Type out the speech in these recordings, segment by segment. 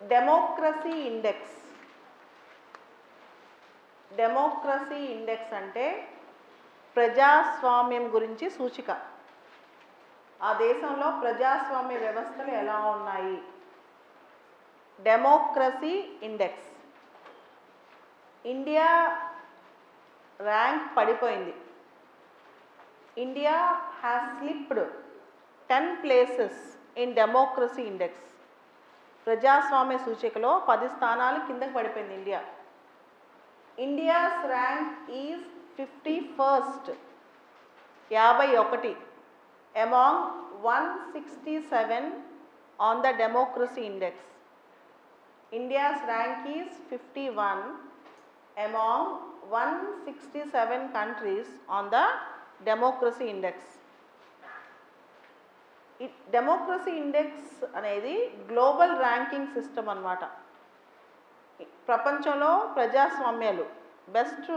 Democracy index democracy index అంటే ప్రజాస్వామ్యం గురించి సూచిక. ఆ దేశంలో ప్రజాస్వామ్య వ్యవస్థలు ఎలా ఉన్నాయి? డెమోక్రసీ ఇండెక్స్ ఇండియా ర్యాంక్ పడిపోయింది. India has slipped ten places in democracy index ప్రజాస్వామ్య సూచికలో పది స్థానాలు కిందకి పడిపోయింది India. India's rank is fifty first. యాభై ఒకటి. Among one sixty seven on the democracy index. India's rank is fifty one. Among one sixty seven countries on the democracy index. ఈ democracy index అనేది గ్లోబల్ ర్యాంకింగ్ సిస్టమ్ అన్నమాట. ప్రపంచంలో ప్రజాస్వామ్యాలు best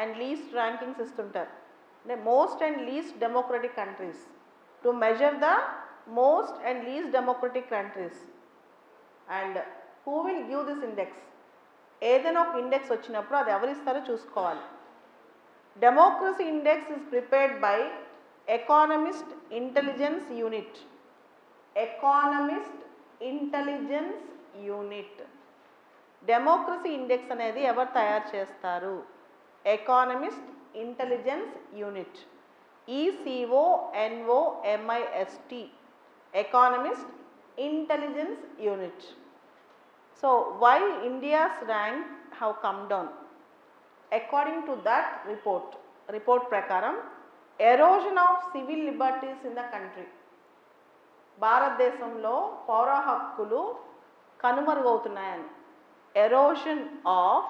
and least rankings ఇస్తుంటారు అంటే most and least democratic countries to measure the most and least democratic countries and who will give this index ఏదైనా ఒక index వచ్చినప్పుడు అది ఎవరిస్తారో చూసుకోవాలి. Democracy index is prepared by Economist Intelligence Unit Economist Intelligence Unit democracy index అనేది ఎవరు తయారు చేస్తారు? Economist Intelligence Unit E C O N O M I S T Economist Intelligence Unit so why India's rank have come down according to that report report ప్రకారం erosion of civil liberties in the country భారతదేశంలో పౌర హక్కులు కనుమరుగవుతున్నాయని. Erosion of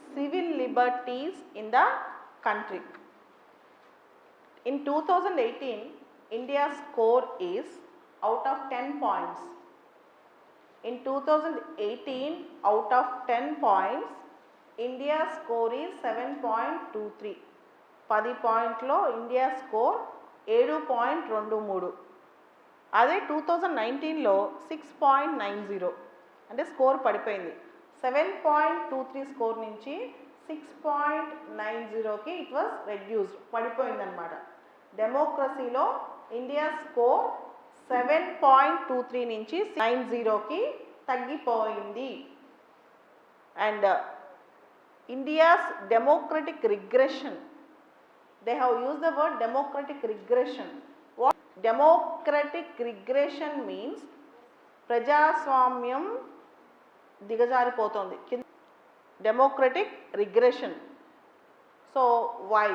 civil liberties in the country in two thousand eighteen India score is out of ten points in two thousand eighteen out of ten points India score is seven point two three పది పాయింట్లో ఇండియా స్కోర్ ఏడు పాయింట్ రెండు మూడు. అదే two thousand నైన్టీన్లో సిక్స్ పాయింట్ నైన్ జీరో. అంటే స్కోర్ పడిపోయింది. Seven point two three score నుంచి సిక్స్ పాయింట్ నైన్ జీరోకి ఇట్ వాస్ రెడ్యూస్డ్ పడిపోయిందనమాట డెమోక్రసీలో India score seven point two three నుంచి నైన్ జీరోకి తగ్గిపోయింది. And India's democratic regression they have use the word democratic regression what democratic regression means ప్రజాస్వామ్యం దిగజారిపోతుంది. Democratic regression so why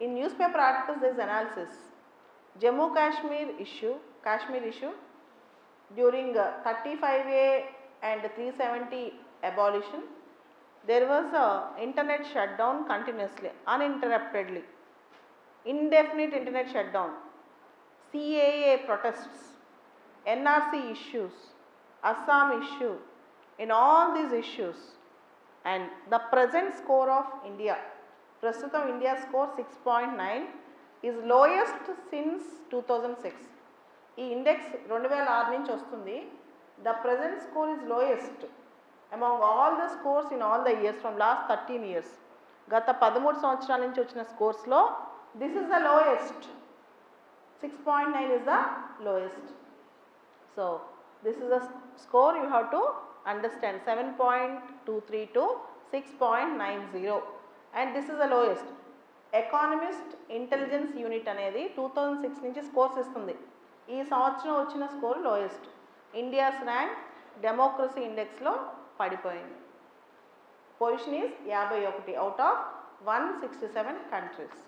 in newspaper articles this analysis Jammu Kashmir issue Kashmir issue during thirty five A and three seventy abolition there was a internet shutdown continuously uninterruptedly indefinite internet shutdown caa protests nrc issues assam issue in all these issues and the present score of india ప్రస్తుతం India score six point nine is lowest since two thousand six ఈ index రెండు వేల ఆరు నుంచి వస్తుంది the present score is lowest among all the scores in all the years from last thirteen years గత పదమూడు సంవత్సరాల నుంచి వచ్చిన స్కోర్స్లో this is the lowest six point nine is the lowest so this is the score you have to understand seven point two three to six point nine zero and this is the lowest Economist Intelligence Unit అనేది two thousand six నుంచి scores ఇస్తుంది. ఈ సంవత్సరం వచ్చిన score lowest India's rank democracy ఇండెక్స్లో పడిపోయింది position is యాభై ఒకటి out of one sixty seven countries